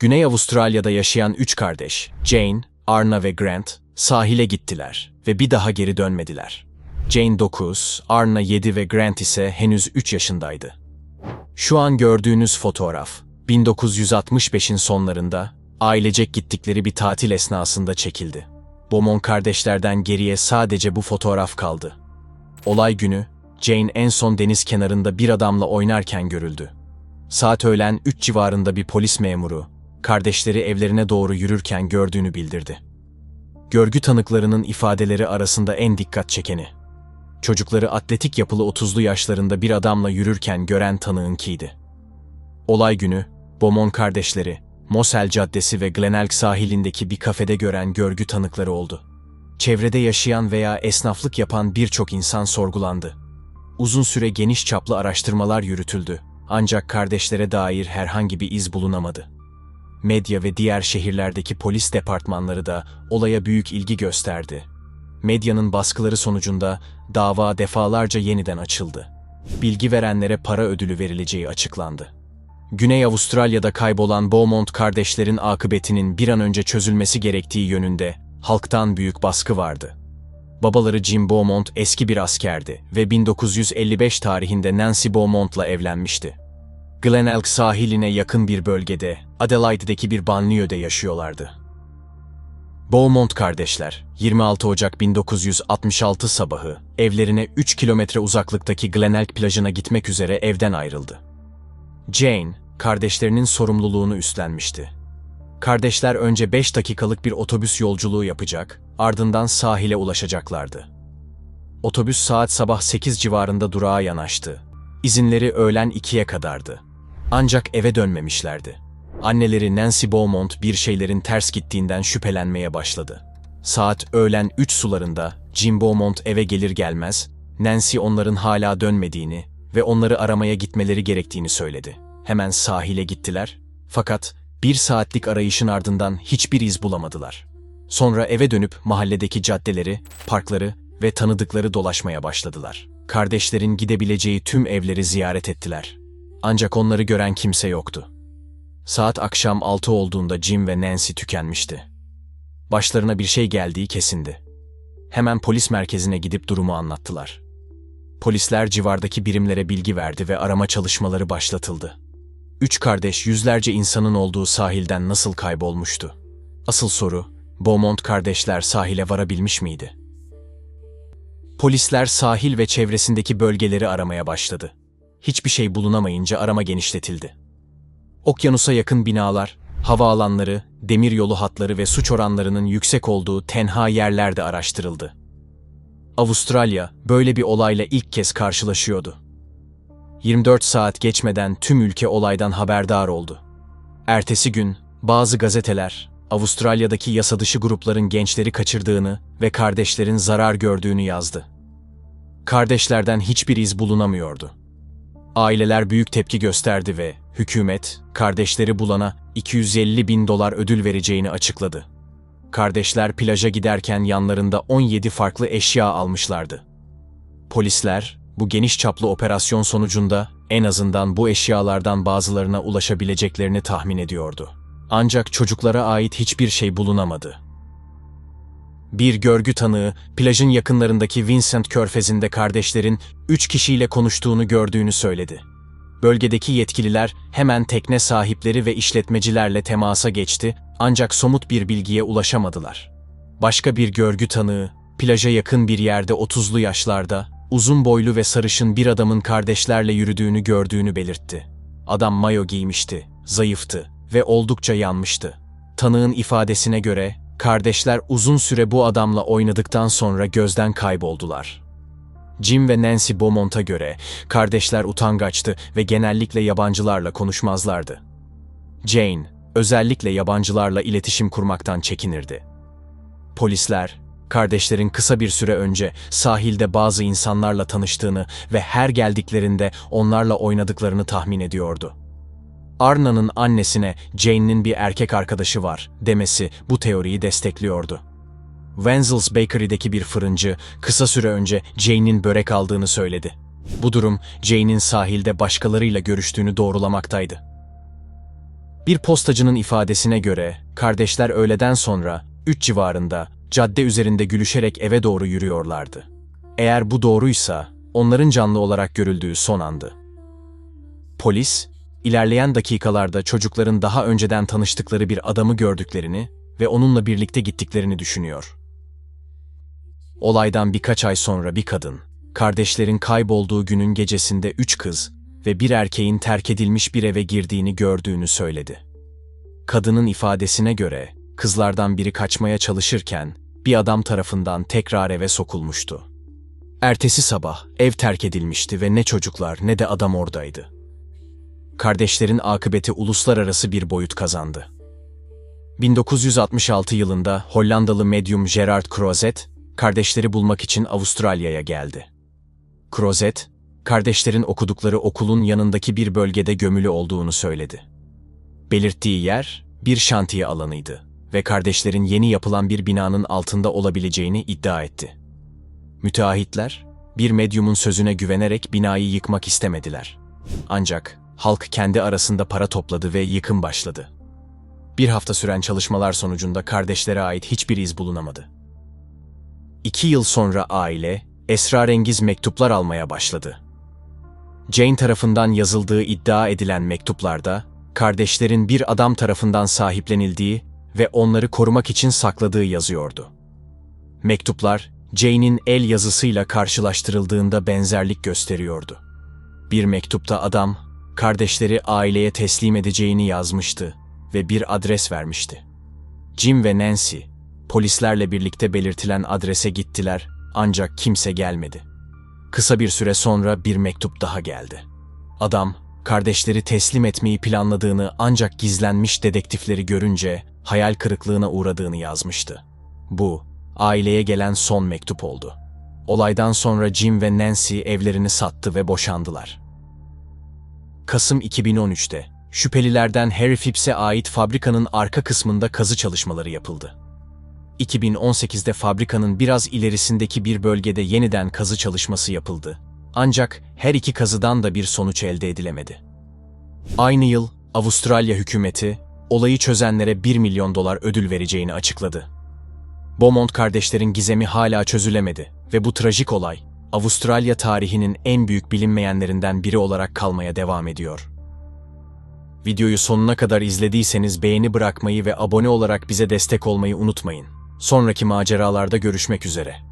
Güney Avustralya'da yaşayan üç kardeş, Jane, Arna ve Grant, sahile gittiler ve bir daha geri dönmediler. Jane 9, Arna 7 ve Grant ise henüz 3 yaşındaydı. Şu an gördüğünüz fotoğraf, 1965'in sonlarında ailecek gittikleri bir tatil esnasında çekildi. Beaumont kardeşlerden geriye sadece bu fotoğraf kaldı. Olay günü, Jane en son deniz kenarında bir adamla oynarken görüldü. Saat öğlen 3 civarında bir polis memuru, kardeşleri evlerine doğru yürürken gördüğünü bildirdi. Görgü tanıklarının ifadeleri arasında en dikkat çekeni. Çocukları atletik yapılı 30'lu yaşlarında bir adamla yürürken gören tanığınkiydi. Olay günü, Beaumont kardeşleri, Mosel Caddesi ve Glenelg sahilindeki bir kafede gören görgü tanıkları oldu. Çevrede yaşayan veya esnaflık yapan birçok insan sorgulandı. Uzun süre geniş çaplı araştırmalar yürütüldü. Ancak kardeşlere dair herhangi bir iz bulunamadı. Medya ve diğer şehirlerdeki polis departmanları da olaya büyük ilgi gösterdi. Medyanın baskıları sonucunda dava defalarca yeniden açıldı. Bilgi verenlere para ödülü verileceği açıklandı. Güney Avustralya'da kaybolan Beaumont kardeşlerin akıbetinin bir an önce çözülmesi gerektiği yönünde halktan büyük baskı vardı. Babaları Jim Beaumont eski bir askerdi ve 1955 tarihinde Nancy Beaumont'la evlenmişti. Glenelg sahiline yakın bir bölgede, Adelaide'deki bir banliyöde yaşıyorlardı. Beaumont kardeşler, 26 Ocak 1966 sabahı evlerine 3 kilometre uzaklıktaki Glenelg plajına gitmek üzere evden ayrıldı. Jane, kardeşlerinin sorumluluğunu üstlenmişti. Kardeşler önce 5 dakikalık bir otobüs yolculuğu yapacak, ardından sahile ulaşacaklardı. Otobüs saat sabah 8 civarında durağa yanaştı. İzinleri öğlen 2'ye kadardı. Ancak eve dönmemişlerdi. Anneleri Nancy Beaumont bir şeylerin ters gittiğinden şüphelenmeye başladı. Saat öğlen 3 sularında Jim Beaumont eve gelir gelmez, Nancy onların hala dönmediğini ve onları aramaya gitmeleri gerektiğini söyledi. Hemen sahile gittiler fakat bir saatlik arayışın ardından hiçbir iz bulamadılar. Sonra eve dönüp mahalledeki caddeleri, parkları ve tanıdıkları dolaşmaya başladılar. Kardeşlerin gidebileceği tüm evleri ziyaret ettiler. Ancak onları gören kimse yoktu. Saat akşam 6 olduğunda Jim ve Nancy tükenmişti. Başlarına bir şey geldiği kesindi. Hemen polis merkezine gidip durumu anlattılar. Polisler civardaki birimlere bilgi verdi ve arama çalışmaları başlatıldı. Üç kardeş yüzlerce insanın olduğu sahilden nasıl kaybolmuştu? Asıl soru, Beaumont kardeşler sahile varabilmiş miydi? Polisler sahil ve çevresindeki bölgeleri aramaya başladı. Hiçbir şey bulunamayınca arama genişletildi. Okyanusa yakın binalar, havaalanları, demiryolu hatları ve suç oranlarının yüksek olduğu tenha yerler de araştırıldı. Avustralya böyle bir olayla ilk kez karşılaşıyordu. 24 saat geçmeden tüm ülke olaydan haberdar oldu. Ertesi gün bazı gazeteler Avustralya'daki yasadışı grupların gençleri kaçırdığını ve kardeşlerin zarar gördüğünü yazdı. Kardeşlerden hiçbir iz bulunamıyordu. Aileler büyük tepki gösterdi ve hükümet kardeşleri bulana 250 bin dolar ödül vereceğini açıkladı. Kardeşler plaja giderken yanlarında 17 farklı eşya almışlardı. Polisler bu geniş çaplı operasyon sonucunda en azından bu eşyalardan bazılarına ulaşabileceklerini tahmin ediyordu. Ancak çocuklara ait hiçbir şey bulunamadı. Bir görgü tanığı plajın yakınlarındaki Vincent Körfezi'nde kardeşlerin üç kişiyle konuştuğunu gördüğünü söyledi. Bölgedeki yetkililer hemen tekne sahipleri ve işletmecilerle temasa geçti ancak somut bir bilgiye ulaşamadılar. Başka bir görgü tanığı, plaja yakın bir yerde 30'lu yaşlarda, uzun boylu ve sarışın bir adamın kardeşlerle yürüdüğünü gördüğünü belirtti. Adam mayo giymişti, zayıftı ve oldukça yanmıştı. Tanığın ifadesine göre kardeşler uzun süre bu adamla oynadıktan sonra gözden kayboldular. Jim ve Nancy Beaumont'a göre kardeşler utangaçtı ve genellikle yabancılarla konuşmazlardı. Jane, özellikle yabancılarla iletişim kurmaktan çekinirdi. Polisler, kardeşlerin kısa bir süre önce sahilde bazı insanlarla tanıştığını ve her geldiklerinde onlarla oynadıklarını tahmin ediyordu. Arna'nın annesine Jane'nin bir erkek arkadaşı var demesi bu teoriyi destekliyordu. Wenzel's Bakery'deki bir fırıncı kısa süre önce Jane'in börek aldığını söyledi. Bu durum Jane'in sahilde başkalarıyla görüştüğünü doğrulamaktaydı. Bir postacının ifadesine göre kardeşler öğleden sonra 3 civarında cadde üzerinde gülüşerek eve doğru yürüyorlardı. Eğer bu doğruysa onların canlı olarak görüldüğü son andı. Polis, ilerleyen dakikalarda çocukların daha önceden tanıştıkları bir adamı gördüklerini ve onunla birlikte gittiklerini düşünüyor. Olaydan birkaç ay sonra bir kadın, kardeşlerin kaybolduğu günün gecesinde üç kız ve bir erkeğin terk edilmiş bir eve girdiğini gördüğünü söyledi. Kadının ifadesine göre kızlardan biri kaçmaya çalışırken bir adam tarafından tekrar eve sokulmuştu. Ertesi sabah ev terk edilmişti ve ne çocuklar ne de adam oradaydı. Kardeşlerin akıbeti uluslararası bir boyut kazandı. 1966 yılında Hollandalı medyum Gerard Crozet, kardeşleri bulmak için Avustralya'ya geldi. Crozet, kardeşlerin okudukları okulun yanındaki bir bölgede gömülü olduğunu söyledi. Belirttiği yer bir şantiye alanıydı ve kardeşlerin yeni yapılan bir binanın altında olabileceğini iddia etti. Müteahhitler, bir medyumun sözüne güvenerek binayı yıkmak istemediler. Ancak halk kendi arasında para topladı ve yıkım başladı. Bir hafta süren çalışmalar sonucunda kardeşlere ait hiçbir iz bulunamadı. İki yıl sonra aile, esrarengiz mektuplar almaya başladı. Jane tarafından yazıldığı iddia edilen mektuplarda, kardeşlerin bir adam tarafından sahiplenildiği ve onları korumak için sakladığı yazıyordu. Mektuplar, Jane'in el yazısıyla karşılaştırıldığında benzerlik gösteriyordu. Bir mektupta adam, kardeşleri aileye teslim edeceğini yazmıştı ve bir adres vermişti. Jim ve Nancy, polislerle birlikte belirtilen adrese gittiler ancak kimse gelmedi. Kısa bir süre sonra bir mektup daha geldi. Adam, kardeşleri teslim etmeyi planladığını ancak gizlenmiş dedektifleri görünce hayal kırıklığına uğradığını yazmıştı. Bu, aileye gelen son mektup oldu. Olaydan sonra Jim ve Nancy evlerini sattı ve boşandılar. Kasım 2013'te şüphelilerden Harry Phipps'e ait fabrikanın arka kısmında kazı çalışmaları yapıldı. 2018'de fabrikanın biraz ilerisindeki bir bölgede yeniden kazı çalışması yapıldı. Ancak her iki kazıdan da bir sonuç elde edilemedi. Aynı yıl Avustralya hükümeti olayı çözenlere 1 milyon dolar ödül vereceğini açıkladı. Beaumont kardeşlerin gizemi hala çözülemedi ve bu trajik olay Avustralya tarihinin en büyük bilinmeyenlerinden biri olarak kalmaya devam ediyor. Videoyu sonuna kadar izlediyseniz beğeni bırakmayı ve abone olarak bize destek olmayı unutmayın. Sonraki maceralarda görüşmek üzere.